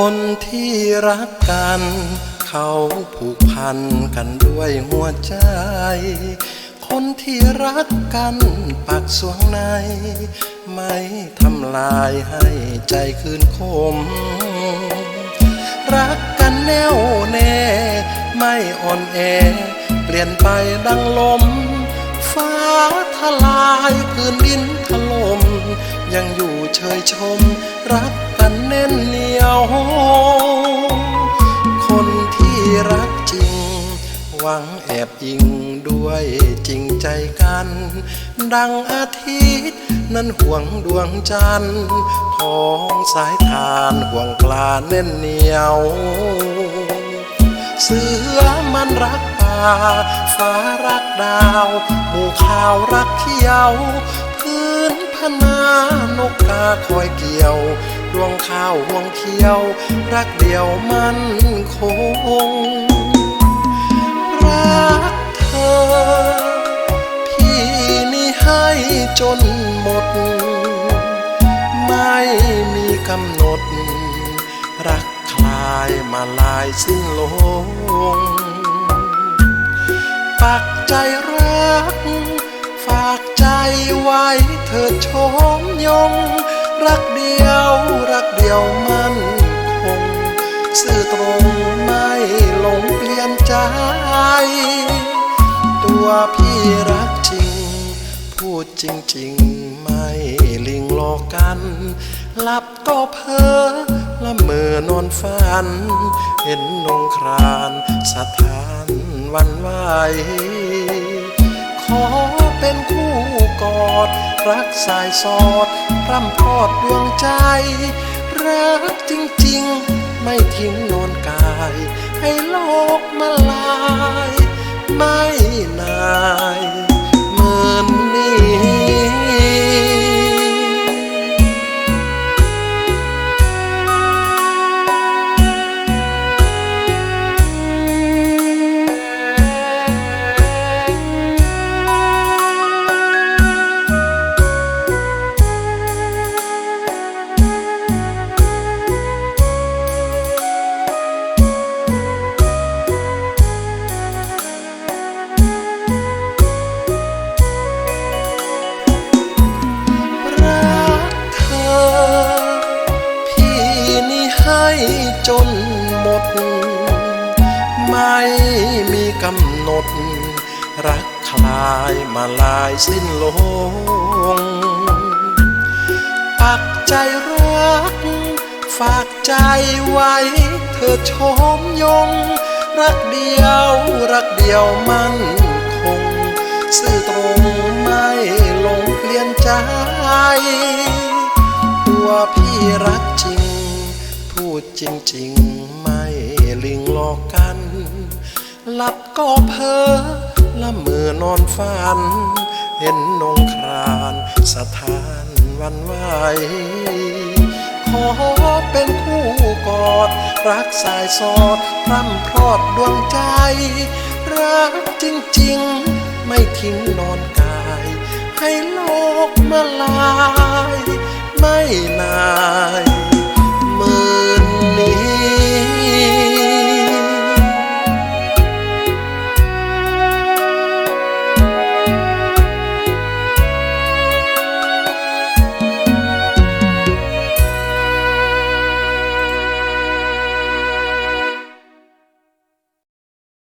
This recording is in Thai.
คนที่รักกัน เขาผูกพันกันด้วยหัวใจ คนที่รักกันปักสวงใน ไม่ทำลายให้ใจคืนคม รักกันแน่วแน่ ไม่อ่อนแอ เปลี่ยนไปดังลม ฟ้าทลายพื้นดินถล่มยังอยู่เฉยชม รักกันแน่นเนีย วคนที่รักจริง หวังแอบอิงด้วยจริงใจกัน ดังอาทิตย์นั้นห่วงดวงจันทร์ท้องสายทานห่วงปลาแน่นเหนียว เสือมันรักป่าฟ้ารักดาวหมู่ขาวรักเที่ยว พื้นพนานกกาคอยเกี่ยว ดวงข้าวห่วงเขียว รักเดียวมันคง รักเธอ พี่นี่ให้จนหมด ไม่มีกำหนด รักคลายมาลายสิ้นลง ปักใจรัก ฝากใจไว้เธอชมยง รักเดียวรักเดียวมันคงซื่อตรงไม่หลงเปลี่ยนใจ ตัวพี่รักจริง พูดจริงๆไม่ลิงหลอกกันหลับก็เพ้อละเมอนอนฝัน เห็นนงครานสถานวันไหวขอเป็นคู่ ด รักสายสอดพร่ำพอดดวงใจ รักจริงๆ ไม่ทิ้งนอนกาย ให้โลกมาลาย ไม่นาย จนหมด ไม่มีกำหนด รักคลายมาลายสิ้นลง ปักใจรัก ฝากใจไว้ เธอชมยง รักเดียวรักเดียวมั่นคง ซื่อตรงไม่หลงเปลี่ยนใจ ตัวพี่รักจริง ดจริงๆ ไม่ลิงหลอกกัน หลับก็เพ้อละเมือนอนฝัน เห็นนงครานสถานวันไหวขอเป็นคู่กอด รักสายสอดพร่ำพรอดดวงใจ รักจริงๆ ไม่ทิ้งนอนกาย ให้โลกมาลาย ไม่นาย